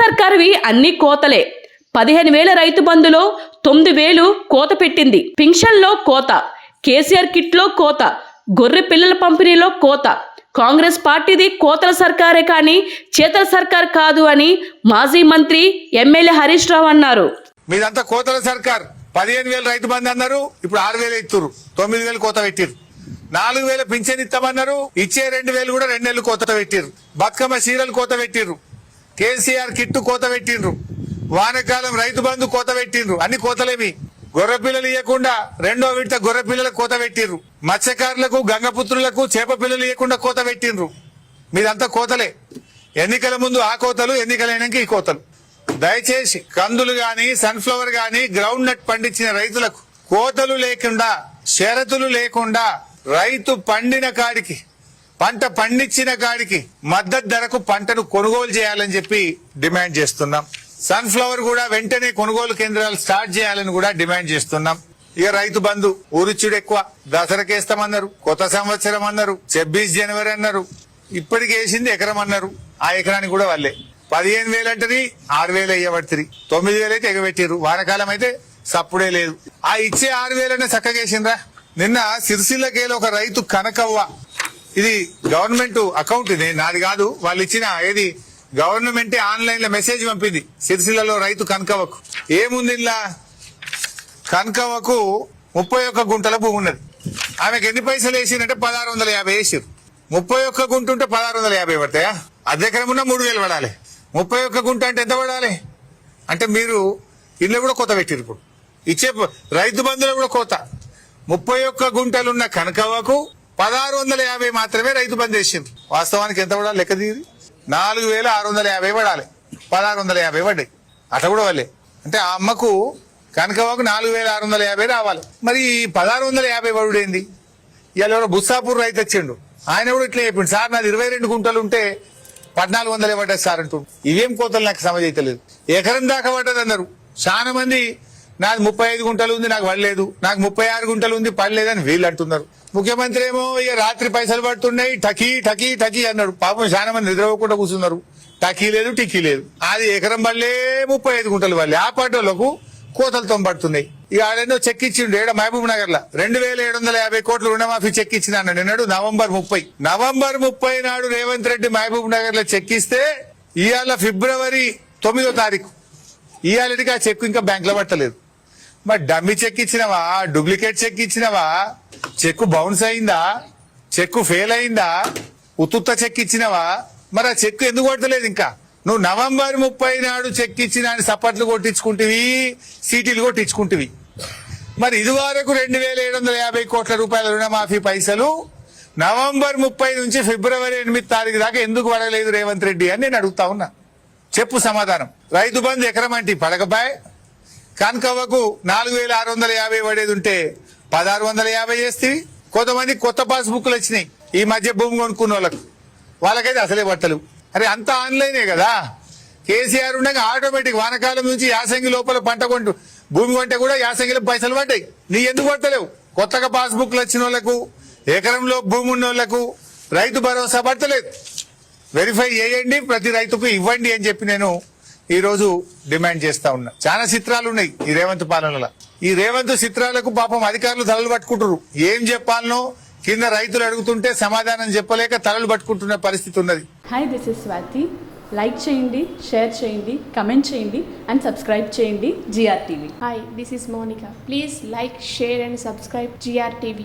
సర్కారువి అన్ని కోతలే. పదిహేను వేల రైతు బంధులో తొమ్మిది వేలు కోత పెట్టింది. పింఛన్లో కోత కేసీఆర్ కిట్లో కోత గొర్రె పిల్లల పంపిణీలో కోత. కాంగ్రెస్ పార్టీది కోతల సర్కారే కానీ చేతల సర్కార్ కాదు అని మాజీ మంత్రి ఎమ్మెల్యే హరీష్ రావు అన్నారు. మీదంతా కోతల సర్కార్. పదిహేను వేలు రైతు బంధు అన్నారు ఇప్పుడు ఆరు వేలు ఇస్తురు తొమ్మిది వేలు కోత పెట్టిరు నాలుగు వేల పింఛన్ ఇస్తామన్నారు ఇచ్చే రెండు వేలు కూడా రెండు నెలలు కోత పెట్టిరు బతుకమ్మ చీరలు కోత పెట్టిర్రు. కేసీఆర్ కిట్టు కోత పెట్టిండ్రు. వానకాలం రైతు బంధు కోత పెట్టిండ్రు. అన్ని కోతలేమి. గొర్రె పిల్లలు ఇవ్వకుండా రెండో విడత గొర్రె పిల్లలకు కోత పెట్టిండ్రు. మత్స్యకారులకు గంగపుత్రులకు చేప పిల్లలు ఇవ్వకుండా కోత పెట్టిండ్రు. మీదంతా కోతలే. ఎన్నికల ముందు ఆ కోతలు ఎన్నికలైనాక ఈ కోతలు. దయచేసి కందులు గాని సన్ఫ్లవర్ గాని గ్రౌండ్ నట్ పండించిన రైతులకు కోతలు లేకుండా షరతులు లేకుండా రైతు పండిన కాడికి పంట పండించిన కాడికి మద్దతు ధరకు పంటను కొనుగోలు చేయాలని చెప్పి డిమాండ్ చేస్తున్నాం. సన్ఫ్లవర్ కూడా వెంటనే కొనుగోలు కేంద్రాలు స్టార్ట్ చేయాలని కూడా డిమాండ్ చేస్తున్నాం. ఇక రైతు బంధు ఊరిచ్చుడు ఎక్కువ. దసరకేస్తామన్నారు కొత్త సంవత్సరం అన్నారు ఛబ్బీస్ జనవరి అన్నారు. ఇప్పటికి వేసింది ఎకరం అన్నారు. ఆ ఎకరానికి కూడా వాళ్ళే పదిహేను వేలు అంటది ఆరు వేలు అయ్యబడుతుంది తొమ్మిది వేలు అయితే ఎగబెట్టిర్రు. వానకాలం అయితే సప్పుడే లేదు. ఆ ఇచ్చే ఆరు వేలనే చక్కగేసిండ్రా. నిన్న సిరిసిల్లకేలో ఒక రైతు కనకవ్వ ఇది గవర్నమెంట్ అకౌంట్ ఇది. నాది కాదు. వాళ్ళు ఇచ్చిన ఏది? గవర్నమెంట్ ఆన్లైన్లో మెసేజ్ పంపింది. సిరిసిల్లలో రైతు కనకవ్వకు. ఏముంది ఇలా కనకవ్వకు ముప్పై ఒక్క గుంటల భూమి ఉన్నది. ఆమెకు ఎన్ని పైసలు వేసిందంటే పదహారు వందల యాభై వేసారు ముప్పై ఒక్క గుంట ఉంటే పదహారు వందల యాభై పడతాయా? అద్దె ఉన్న మూడు వేలు పడాలి. ముప్పై ఒక్క గుంట అంటే ఎంత పడాలి? అంటే మీరు ఇల్లు కూడా కోత పెట్టారు ఇప్పుడు. ఇచ్చే రైతు బంధువులు కూడా కోత. ముప్పై ఒక్క గుంటలున్న కనకవ్వకు పదహారు వందల యాభై మాత్రమే రైతు బంధు వేసింది వాస్తవానికి ఎంత పడాలి లెక్క తీరి? నాలుగు వేల ఆరు వందల యాభై పడాలి. పదహారు వందల యాభై పడ్డాయి. అట్లా కూడా వాళ్ళే అంటే ఆ అమ్మకు కనకవ్వకు నాలుగు వేల ఆరు వందల యాభై రావాలి. మరి ఈ పదహారు వందల యాభై పడుడేంది ఇవాళ ఎవరో బుస్సాపూర్ రైతు వచ్చిండు. ఆయన కూడా ఇట్లా చెప్పిండు. సార్ నాది ఇరవై రెండు గుంటలు ఉంటే పద్నాలుగు వందలు ఇవ్వటది సార్ అంటూ ఇవేం కోతలు నాకు సమజైతలేదు ఎకరం దాకా పడ్డది అన్నారు చాలా మంది నాది ముప్పై ఐదు గుంటలు ఉంది నాకు పడలేదు. నాకు ముప్పై ఆరు గుంటలు ఉంది పడలేదని వీళ్ళు అంటున్నారు. ముఖ్యమంత్రి ఏమో ఇక రాత్రి పైసలు పడుతున్నాయి టకీ టకీ టకీ అన్నాడు. పాపం చాలా మంది నిద్రపోకుండా కూర్చున్నారు. టకీ లేదు టిక్కీ లేదు. అది ఎకరం వల్లే ముప్పై ఐదు గుంటలు వాళ్ళు ఆ పాటోళ్ళకు కోతలతో పడుతున్నాయి. ఇక ఆడేదో చెక్ ఇచ్చిండు ఏడ? మహబూబ్ నగర్లో రెండు వేల ఏడు వందల యాభై కోట్ల రుణమాఫీ చెక్ ఇచ్చిన అన్నాడు నిన్నాడు నవంబర్ ముప్పై. నవంబర్ ముప్పై నాడు రేవంత్ రెడ్డి మహబూబ్ నగర్లో చెక్ ఇస్తే ఇవాళ ఫిబ్రవరి తొమ్మిదో తారీఖు. ఇవాళకి ఆ చెక్ ఇంకా బ్యాంక్లో పట్టలేదు. మరి డమ్మి చెక్ ఇచ్చినవా? డూప్లికేట్ చెక్ ఇచ్చినవా? చెక్ బౌన్స్ అయిందా? చెక్ ఫెయిల్ అయిందా? ఉత్తుత్త చెక్ ఇచ్చినవా మరి ఆ చెక్ ఎందుకు కొట్టలేదు ఇంకా? నువ్వు నవంబర్ ముప్పై నాడు చెక్ ఇచ్చిన అని సపట్లు కొట్టించుకుంటివి సీటీలు కొట్టించుకుంటివి. మరి ఇది వరకు రెండు వేల ఏడు వందల యాభై కోట్ల రూపాయల రుణమాఫీ పైసలు నవంబర్ ముప్పై నుంచి ఫిబ్రవరి ఎనిమిది తారీఖు దాకా ఎందుకు పడలేదు రేవంత్ రెడ్డి అని నేను అడుగుతా ఉన్నా. చెప్పు సమాధానం. రైతు బంధు ఎకరం అంటే పడకబాయ్ కనకవ్వకు నాలుగు వేల ఆరు వందల యాభై పడేది ఉంటే పదహారు వందల యాభై చేస్తే కొంతమంది కొత్త పాస్ బుక్లు వచ్చినాయి. ఈ మధ్య భూమి కొనుక్కున్న వాళ్ళకు. వాళ్ళకైతే అసలే బట్టలు. అరే అంతా ఆన్లైనే కదా? కేసీఆర్ ఉండగా ఆటోమేటిక్ వానకాలం నుంచి యాసంగి లోపల పంట కొంటు భూమి కొంటే కూడా యాసంగిలో పైసలు పడ్డాయి. నీ ఎందుకు పడతలేవు కొత్తగా పాస్ బుక్లు వచ్చిన వాళ్ళకు ఎకరంలో భూమి ఉన్న వాళ్ళకు రైతు భరోసా పడతలేదు. వెరిఫై చేయండి ప్రతి రైతుకు ఇవ్వండి అని చెప్పి నేను ఈ రోజు డిమాండ్ చేస్తా ఉన్నా. చాలా చిత్రాలు ఉన్నాయి ఈ రేవంత్ పాలనలో. ఈ రేవంత్ చిత్రాలకు పాపం అధికారులు తలలు పట్టుకుంటారు ఏం చెప్పాలనో కింద రైతులు అడుగుతుంటే సమాధానం చెప్పలేక తలలు పట్టుకుంటున్న పరిస్థితి ఉన్నది. Hi this is Swathi like చేయండి షేర్ చేయండి కమెంట్ చేయండి అండ్ సబ్స్క్రైబ్ చేయండి GR TV Hi, this is Monica. Please like, share, and subscribe GRTV.